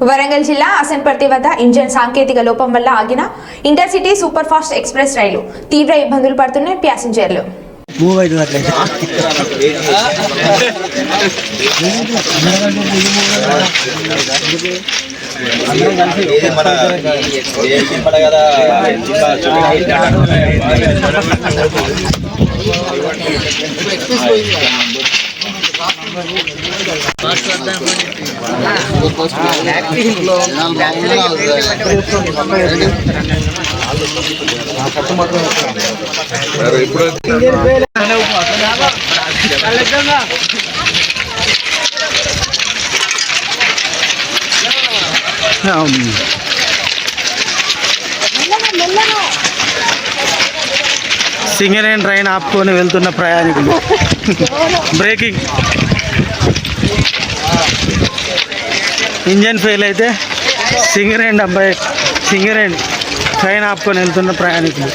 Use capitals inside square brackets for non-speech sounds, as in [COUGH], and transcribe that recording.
వరంగల్ జిల్లా అసన్పర్తి వద్ద ఇంజన్ సాంకేతిక లోపం వల్ల ఆగిన ఇంటర్సిటీ సూపర్ ఫాస్ట్ ఎక్స్ప్రెస్ రైలు తీవ్ర ఇబ్బందులు పడుతున్నాయి ప్యాసింజర్లు. మన సింగరేణి ట్రైన్ ఆపుకొని వెళ్తున్న ప్రయాణికులు. [LAUGHS] బ్రేకింగ్ ఇంజన్ ఫెయిల్ అయితే సింగరేణి అబ్బాయి సింగరేణి ట్రైన్ ఆపుకొని వెళ్తున్న ప్రయాణికులు.